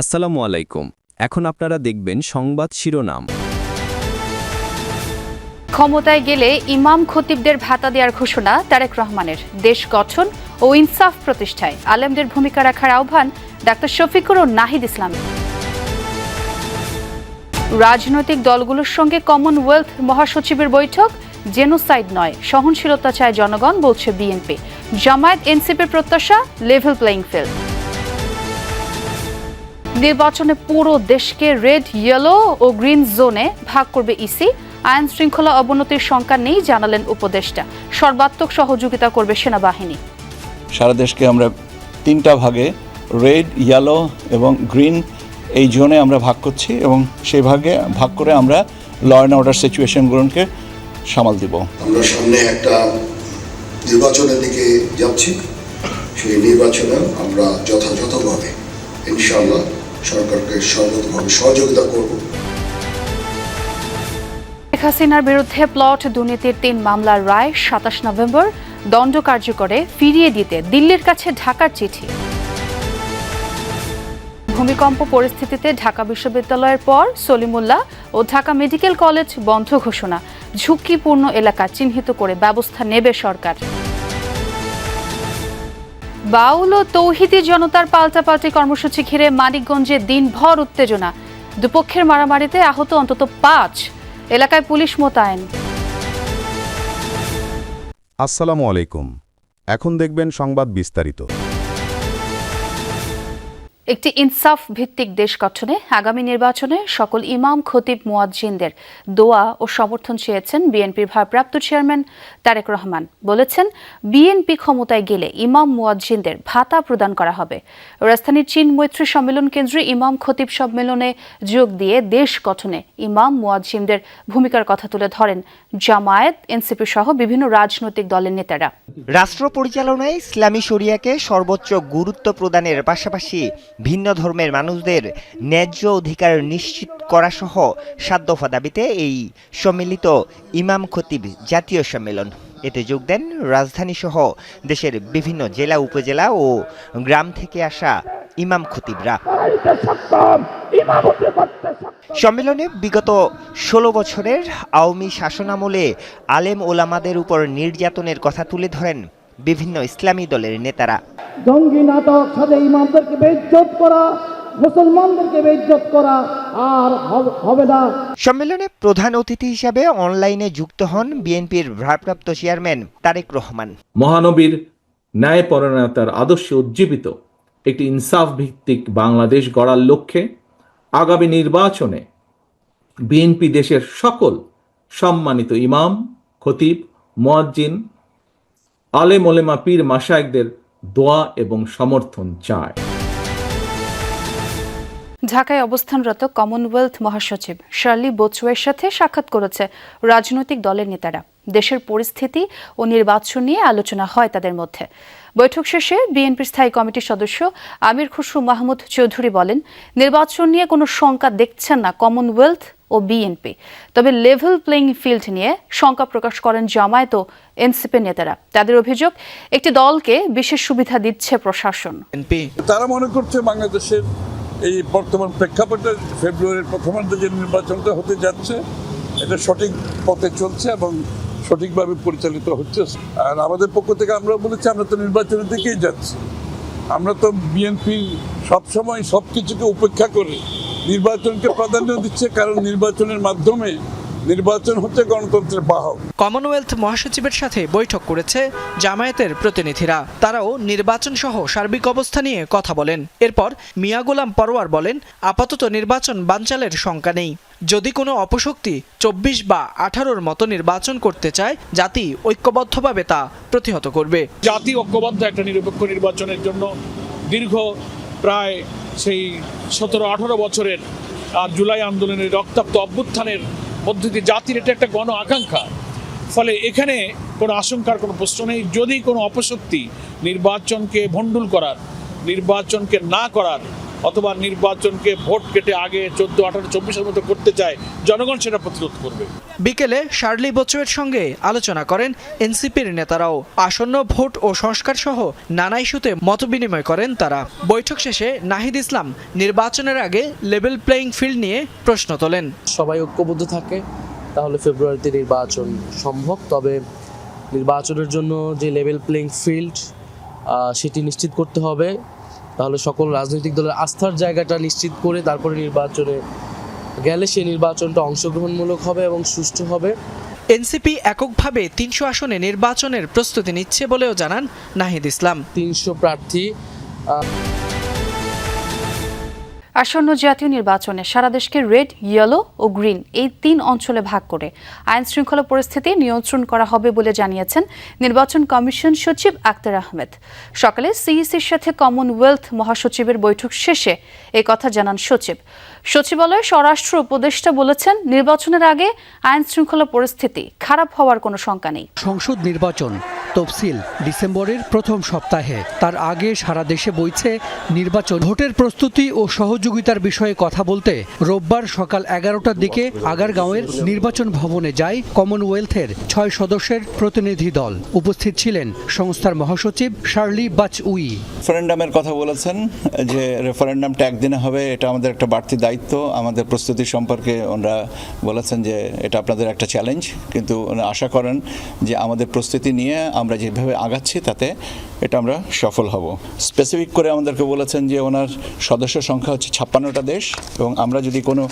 আসসালামু আলাইকুম। এখন আপনারা দেখবেন সংবাদ শিরোনাম। ক্ষমতায় গেলে ইমাম খতিবদের ভাতা দেওয়ার ঘোষণা তারেক রহমানের। দেশ গঠন ও ইনসাফ প্রতিষ্ঠায় আলেমদের ভূমিকা রাখার আহ্বান ডাক্তার শফিকুর ও নাহিদ ইসলাম। রাজনৈতিক দলগুলোর সঙ্গে কমনওয়েলথ মহাসচিবের বৈঠক, জেনোসাইড নয়, সহনশীলতা চায় জনগণ, বলছে বিএনপি। জামায়াত এনসিপির প্রত্যাশা লেভেল প্লেইং ফিল্ড নির্বাচনে পুরো দেশকে রেড ইয়েলো ও গ্রিন জোনে ভাগ করবে ইসি আইন শৃঙ্খলা অবনতির শঙ্কা নেই জানালেন উপদেষ্টা। সর্বাত্মক সহযোগিতা করবে সেনাবাহিনী। সারা দেশকে আমরা তিনটা ভাগে রেড ইয়েলো এবং গ্রিন এই জোনে আমরা ভাগ করছি এবং সেই ভাগে ভাগ করে আমরা ল অ্যান্ড অর্ডার সিচুয়েশনগুলোকে সামাল দিব। আমরা সামনে একটা নির্বাচনের দিকে যাচ্ছি। সেই নির্বাচনে আমরা যথাযথভাবে ইনশাআল্লাহ সরকারকে সর্বতভাবে সহযোগিতা করব। শেখ হাসিনার বিরুদ্ধে প্লট দুর্নীতির তিন মামলার রায় সাতাশ নভেম্বর দণ্ড কার্যকরে ফিরিয়ে দিতে দিল্লির কাছে ঢাকার চিঠি। ভূমিকম্প পরিস্থিতিতে ঢাকা বিশ্ববিদ্যালয়ের পর সলিমুল্লাহ ও ঢাকা মেডিকেল কলেজ বন্ধ ঘোষণা, ঝুঁকিপূর্ণ এলাকা চিহ্নিত করে ব্যবস্থা নেবে সরকার। বাউল ও তৌহিদি জনতার পাল্টাপাল্টি কর্মসূচি ঘিরে মানিকগঞ্জে দিনভর উত্তেজনা। দুপক্ষের মারামারিতে আহত অন্তত পাঁচ। এলাকায় পুলিশ মোতায়েন। আসসালামু আলাইকুম। এখন দেখবেন সংবাদ বিস্তারিত। একটি ইনসাফ ভিত্তিক দেশ গঠনে আগামী নির্বাচনে সকল ইমাম, খতিব, মুয়াজ্জিনদের দোয়া ও সমর্থন চেয়েছেন বিএনপির ভারপ্রাপ্ত চেয়ারম্যান তারেক রহমান। বলেছেন, বিএনপি ক্ষমতায় গেলে ইমাম, মুয়াজ্জিনদের ভাতা প্রদান করা হবে। রাজধানীর চীন মৈত্রী সম্মেলন কেন্দ্রে ইমাম, খতিব সম্মেলনে যোগ দিয়ে দেশ গঠনে ইমাম, মুয়াজ্জিনদের ভূমিকার কথা তুলে ধরেন জামায়াত, এনসিপি সহ বিভিন্ন রাজনৈতিক দলের নেতারা। রাষ্ট্র পরিচালনায় ইসলামী শরিয়াকে সর্বোচ্চ গুরুত্ব প্রদানের পাশাপাশি ভিন্ন ধর্মের মানুষদের ন্যায্য অধিকার নিশ্চিত করা সহ সাত দফা দাবিতে এই সম্মিলিত ইমাম খতিব জাতীয় সম্মেলন। এতে যোগ দেন রাজধানী সহ দেশের বিভিন্ন জেলা, উপজেলা ও গ্রাম থেকে আসা ইমাম খতিবরা। সম্মেলনে বিগত ষোলো বছরের আওয়ামী শাসনামলে আলেম ওলামাদের উপর নির্যাতনের কথা তুলে ধরেন বিভিন্ন ইসলামী দলের নেতারা। জঙ্গি নাটক সাথে ইমামদেরকে বেইজ্জত করা মুসলমানদেরকে বেইজ্জত করা আর হবে না। সম্মেলনে প্রধান অতিথি হিসাবে অনলাইনে যুক্ত হন বিএনপির ভারপ্রাপ্ত চেয়ারম্যান তারেক রহমান। মহানবীর ন্যায়পরায়ণতার আদর্শে উজ্জীবিত একটি ইনসাফ ভিত্তিক বাংলাদেশ গড়ার লক্ষ্যে আগামী নির্বাচনে বিএনপি দেশের সকল সম্মানিত ইমাম খতিব মোয়াজ্জিন আলেম ওলেমা পীর মাসায়েকদের দোয়া এবং সমর্থন চায়। ঢাকায় অবস্থানরত কমনওয়েলথ মহাসচিব শার্লি বোচওয়ের সাথে সাক্ষাৎ করেছে রাজনৈতিক দলের নেতারা। দেশের পরিস্থিতি ও নির্বাচন নিয়ে আলোচনা হয় তাদের মধ্যে। বৈঠক শেষে বিএনপির স্থায়ী কমিটির সদস্য আমির খুসরু মাহমুদ চৌধুরী বলেন, নির্বাচন নিয়ে কোনো শঙ্কা দেখছেন না কমনওয়েলথ ও বিএনপি তবে লেভেল প্লেইং ফিল্ড নিয়ে শঙ্কা প্রকাশ করেন জামায়াত ও এনসিপি নেতারা। তাদের অভিযোগ একটি দলকে বিশেষ সুবিধা দিচ্ছে প্রশাসন। তারা মনে করছে বাংলাদেশের এই বর্তমান প্রেক্ষাপটে ফেব্রুয়ারির প্রথমার্ধে যে নির্বাচনটা হতে যাচ্ছে এটা সঠিক পথে চলছে এবং সঠিকভাবে পরিচালিত হচ্ছে। আর আমাদের পক্ষ থেকে আমরা বলেছি আমরা তো নির্বাচনের দিকেই যাচ্ছি। আমরা তো বিএনপি সবসময় সব কিছুকে উপেক্ষা করে নির্বাচনকে প্রাধান্য দিচ্ছে কারণ নির্বাচনের মাধ্যমে নির্বাচন হচ্ছে গণতন্ত্রের বাহক। কমনওয়েলথ মহাসচিবের সাথে বৈঠক করেছে জামায়াতের প্রতিনিধিরা। তারাও নির্বাচন সহ সার্বিক অবস্থা নিয়ে কথা বলেন। এরপর মিয়া গোলাম পরোয়ার বলেন আপাতত নির্বাচন বানচালের শঙ্কা নেই। যদি কোনো অপশক্তি চব্বিশ বা আঠারোর মতো নির্বাচন করতে চায় জাতি ঐক্যবদ্ধভাবে তা প্রতিহত করবে। জাতি ঐক্যবদ্ধ একটা নিরপেক্ষ নির্বাচনের জন্য দীর্ঘ প্রায় সেই সতেরো, আঠারো বছরের আর জুলাই আন্দোলনের রক্তাক্ত অভ্যুত্থানের মধ্য দিয়ে জাতির এটা একটা গণ আকাঙ্ক্ষা। ফলে এখানে কোনো আশঙ্কার কোনো প্রশ্ন নেই। যদি কোনো অপশক্তি নির্বাচনকে ভণ্ডুল করার, নির্বাচনকে না করার অথবা নির্বাচনকে ভোট কেটে আগে চোদ্দ আঠারো চব্বিশের মতো করতে চায় জনগণ সেটা প্রতিরোধ করবে। বিকেলে শার্লি বচুয়ের সঙ্গে আলোচনা করেন এনসিপির নেতারাও। আসন্ন ভোট ও সংস্কার সহ নানা ইস্যুতে মতবিনিময় করেন তারা। বৈঠক শেষে নাহিদ ইসলাম নির্বাচনের আগে লেভেল প্লেয়িং ফিল্ড নিয়ে প্রশ্ন তোলেন। সবাই ঐক্যবদ্ধ থাকে তাহলে ফেব্রুয়ারিতে নির্বাচন সম্ভব। তবে নির্বাচনের জন্য যে লেভেল প্লেইং ফিল্ড সেটি নিশ্চিত করতে হবে। তাহলে সকল রাজনৈতিক দলের আস্থার জায়গাটা নিশ্চিত করে তারপরে নির্বাচনে গেলে সেই নির্বাচনটা অংশগ্রহণমূলক হবে এবং সুষ্ঠু হবে। এনসিপি এককভাবে তিনশো আসনে নির্বাচনের প্রস্তুতি নিচ্ছে বলেও জানান নাহিদ ইসলাম। তিনশো প্রার্থী আসন্ন জাতীয় নির্বাচনে সারা দেশকে রেড ইয়েলো ও গ্রিন এই তিন অঞ্চলে ভাগ করে আইন শৃঙ্খলা পরিস্থিতি নিয়ন্ত্রণ করা হবে বলে জানিয়েছেন নির্বাচন কমিশন সচিব আক্তার আহমেদ। সকালে সিইসির সাথে কমনওয়েলথ মহাসচিবের বৈঠক শেষে এই কথা জানান সচিব। সচিবালয়ের স্বরাষ্ট্র উপদেষ্টা বলেছেন, নির্বাচনের আগে আইন শৃঙ্খলা পরিস্থিতি খারাপ হওয়ার কোনো শঙ্কা নেই। সংসদ নির্বাচন তফসিল ডিসেম্বরের প্রথম সপ্তাহে। তার আগে সারা দেশে বইছে নির্বাচন। ভোটের প্রস্তুতি ও সহযোগিতার বিষয়ে কথা বলতে রোববার সকাল এগারোটার দিকে আগারগাঁওয়ের নির্বাচন ভবনে যায় কমনওয়েলথের ছয় সদস্যের প্রতিনিধি দল। উপস্থিত ছিলেন সংস্থার মহাসচিব শার্লি বাচ উই রেফারেন্ডামের কথা বলেছেন যে রেফারেন্ডামটা একদিনে হবে, এটা আমাদের একটা বাড়তি দায়িত্ব। আমাদের প্রস্তুতি সম্পর্কে ওনারা বলেছেন যে এটা আপনাদের একটা চ্যালেঞ্জ। কিন্তু আশা করেন যে আমাদের প্রস্তুতি নিয়ে আমরা যেভাবে আগাচ্ছি তাতে এটা আমরা সফল হব। স্পেসিফিক করে আমাদেরকে বলেছেন যে ওনার সদস্য সংখ্যা হচ্ছে ছাপ্পান্নটা দেশ এবং আমরা যদি কোনো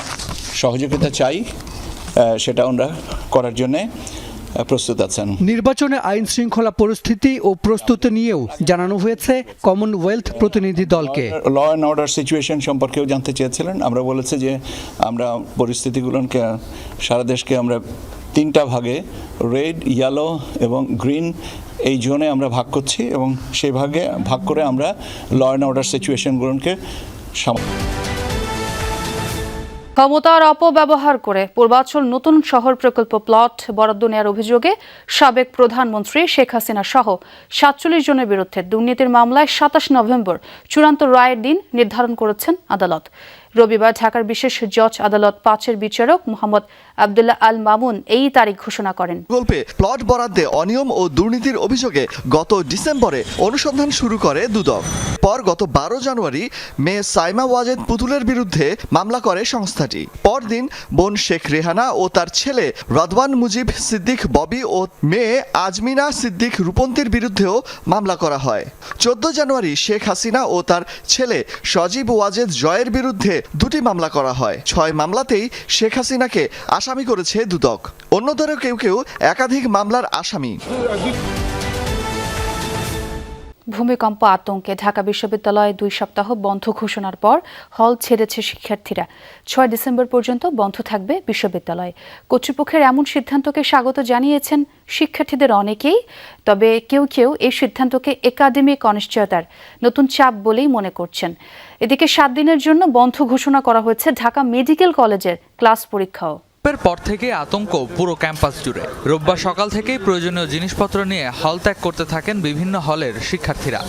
সহযোগিতা চাই সেটা ওনারা করার জন্যে প্রস্তুত আছেন। নির্বাচনে আইন শৃঙ্খলা পরিস্থিতি ও প্রস্তুতি নিয়েও জানানো হয়েছে কমনওয়েলথ প্রতিনিধি দলকে। ল অ্যান্ড অর্ডার সিচুয়েশন সম্পর্কেও জানতে চেয়েছিলেন। আমরা বলেছি যে আমরা পরিস্থিতিগুলোকে সারা দেশকে আমরা তিনটা ভাগে রেড ইয়েলো এবং গ্রিন এই জোনে আমরা ভাগ করছি এবং সেই ভাগে ভাগ করে আমরা ল অ্যান্ড অর্ডার সিচুয়েশনগুলোকে ক্ষমতার অপব্যবহার করে পূর্বাচল নতুন শহর প্রকল্প প্লট বরাদ্দ নেওয়ার অভিযোগে সাবেক প্রধানমন্ত্রী শেখ হাসিনা সহ সাতচল্লিশ জনের বিরুদ্ধে দুর্নীতির মামলায় সাতাশ নভেম্বর চূড়ান্ত রায়ের দিন নির্ধারণ করেছেন আদালত। রবিবার ঢাকার বিশেষ জজ আদালত পাঁচের বিচারক মোহাম্মদ আবদুল্লাহ আল মামুন এই তারিখ ঘোষণা করেন। গল্পে প্লট বরাদ্দে অনিয়ম ও দুর্নীতির অভিযোগে গত ডিসেম্বরে অনুসন্ধান শুরু করে দুদক। পর গত বারো জানুয়ারি মেয়ে সাইমা ওয়াজেদ পুতুলের বিরুদ্ধে মামলা করে সংস্থাটি। পরদিন বোন শেখ রেহানা ও তার ছেলে রদওয়ান মুজিব সিদ্দিক ববি ও মেয়ে আজমিনা সিদ্দিক রূপন্তীর বিরুদ্ধেও মামলা করা হয়। চোদ্দ জানুয়ারি শেখ হাসিনা ও তার ছেলে সজীব ওয়াজেদ জয়ের বিরুদ্ধে দুটি মামলা করা হয়। ছয় মামলাতেই শেখ হাসিনাকে আসামি করেছে দুদক। অন্যদেরও কেউ কেউ একাধিক মামলার আসামি। ভূমিকম্প আতঙ্কে ঢাকা বিশ্ববিদ্যালয়ে দুই সপ্তাহ বন্ধ ঘোষণার পর হল ছেড়েছে শিক্ষার্থীরা। ছয় ডিসেম্বর পর্যন্ত বন্ধ থাকবে বিশ্ববিদ্যালয়। কর্তৃপক্ষের এমন সিদ্ধান্তকে স্বাগত জানিয়েছেন শিক্ষার্থীদের অনেকেই, তবে কেউ কেউ এই সিদ্ধান্তকে একাডেমিক অনিশ্চয়তার, নতুন চাপ বলেই মনে করছেন। এদিকে সাত দিনের জন্য বন্ধ ঘোষণা করা হয়েছে ঢাকা মেডিকেল কলেজের ক্লাস পরীক্ষাও। এর পর থেকে আতঙ্ক পুরো ক্যাম্পাস জুড়ে। রোববার সকাল থেকেই প্রয়োজনীয় জিনিসপত্র নিয়ে হল ত্যাগ করতে থাকেন বিভিন্ন হলের শিক্ষার্থীরা।